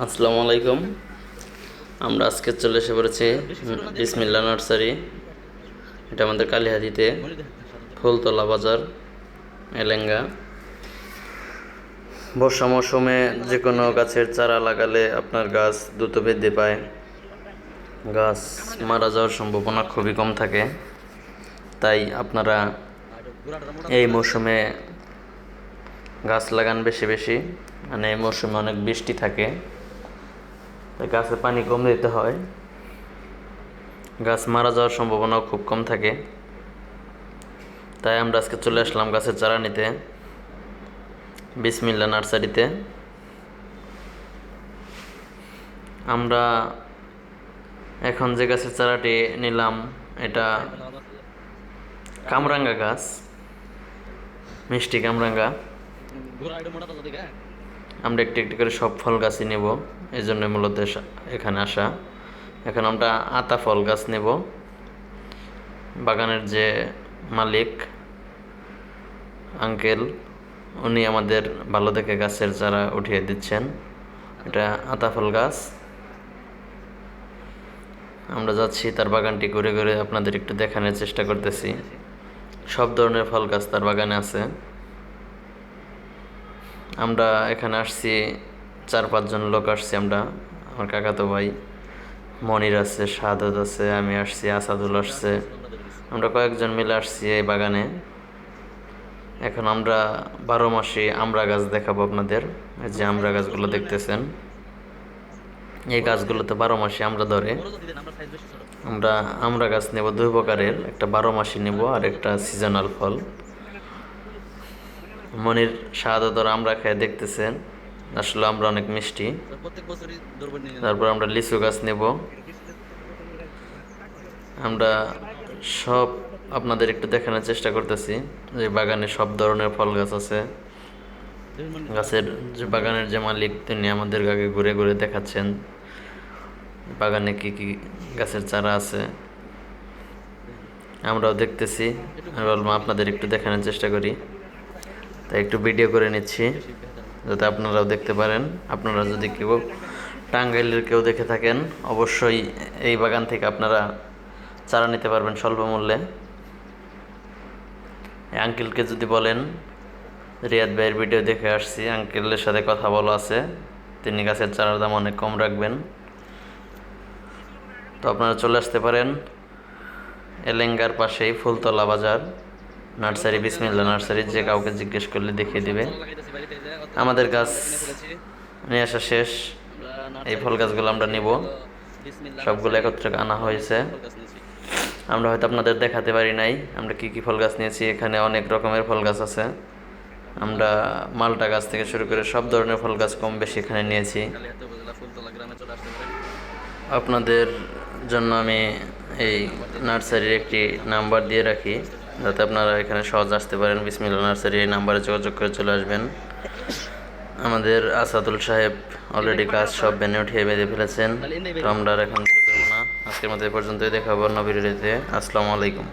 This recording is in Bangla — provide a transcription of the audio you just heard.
আসসালামু আলাইকুম। আমরা আজকে চলে এসে পড়েছি বিসমিল্লা নার্সারি। এটা আমাদের কালীহাতিতে, ফুলতলা বাজার, এলেঙ্গা। বর্ষা মৌসুমে যে কোনো গাছের চারা লাগালে আপনার গাছ দ্রুত বৃদ্ধি পায়। গাছ মারা যাওয়ার সম্ভাবনা খুবই কম থাকে। তাই আপনারা এই মৌসুমে গাছ লাগান বেশি বেশি মানে এই মৌসুমে অনেক বৃষ্টি থাকে। তাই গাছে পানি কম দিতে হয়। গাছ মারা যাওয়ার সম্ভাবনাও খুব কম থাকে। তাই আমরা আজকে চলে আসলাম গাছের চারা নিতে, বিসমিল্লা নার্সারিতে। আমরা এখন যে গাছের চারাটি নিলাম, এটা কামরাঙ্গা গাছ, মিষ্টি কামরাঙ্গা। আমরা একটি একটি করে সব ফল গাছই নেব এই জন্য মূলত এখানে আসা। এখন আমরা আতা ফল গাছ নেব। বাগানের যে মালিক, আঙ্কেল, উনি আমাদের ভালো দেখে গাছের চারা উঠিয়ে দিচ্ছেন। এটা আতা ফল গাছ। আমরা যাচ্ছি, তার বাগানটি ঘুরে ঘুরে আপনাদের একটু দেখানোর চেষ্টা করতেছি। সব ধরনের ফল গাছ তার বাগানে আছে। আমরা এখানে আসছি, চার পাঁচজন লোক আসছি আমরা, আমার কাকাতো ভাই, মনির আছে সাদত আছে, আমি আসছি, আসাদুল আসছে, আমরা কয়েকজন মিলে আসছি এই বাগানে। এখন আমরা বারো মাসে আমড়া গাছ দেখাবো আপনাদের যে আমড়া গাছগুলো দেখতেছেন। এই গাছগুলোতে বারো মাসে আমরা ধরে। আমরা আমড়া গাছ নেব দুই প্রকারের, একটা বারো মাসি নেব আর একটা সিজনাল ফল। মনির শাহাদতর আমরা খেয়ে দেখতেছেন। আসলে আমরা অনেক মিষ্টি। তারপর আমরা লিচু গাছ নেব। আমরা সব আপনাদের একটু দেখানোর চেষ্টা করতেছি। যে বাগানে সব ধরনের ফল গাছ আছে। গাছের যে বাগানের যে মালিক, তিনি আমাদের আগে ঘুরে ঘুরে দেখাচ্ছেন। বাগানে কি কি গাছের চারা আছে। আমরাও দেখতেছি। আপনাদের একটু দেখানোর চেষ্টা করি। তাই একটু ভিডিও করে নিচ্ছি, যাতে আপনারাও দেখতে পারেন। আপনারা যদি কেউ টাঙ্গাইলের কেউ দেখে থাকেন, অবশ্যই এই বাগান থেকে আপনারা চারা নিতে পারবেন স্বল্প মূল্যে। আঙ্কেলকে যদি বলেন, রিয়াদ ভাইয়ের ভিডিও দেখে আসছি, আঙ্কেলের সাথে কথা বলা আছে, তিনি গাছের চারার দাম অনেক কম রাখবেন। তো আপনারা চলে আসতে পারেন, এলেঙ্গার পাশেই ফুলতলা বাজার। নার্সারি বিসমিল্লা নার্সারি যে কাউকে জিজ্ঞেস করলে দেখিয়ে দিবে। আমাদের গাছ নিয়ে আসা শেষ। এই ফল গাছগুলো আমরা নিব। সবগুলো একত্রে আনা হয়েছে। আমরা হয়তো আপনাদের দেখাতে পারি নাই। আমরা কি কি ফল গাছ নিয়েছি? এখানে অনেক রকমের ফল গাছ আছে। আমরা মালটা গাছ থেকে শুরু করে সব ধরনের ফল গাছ কম বেশি এখানে নিয়েছি। আপনাদের জন্য আমি এই নার্সারির একটি নাম্বার দিয়ে রাখি। যাতে আপনারা এখানে সহজ আসতে পারেন। বিসমিল্লা নার্সারি এই নাম্বারে যোগাযোগ করে চলে আসবেন। আমাদের আসাদুল সাহেব অলরেডি কাজ সব ভেনে উঠিয়ে বেঁধে ফেলেছেন। তো আমরা আর এখন আজকের মতো পর্যন্তই। দেখাবো নবীরিতে আসসালামু আলাইকুম।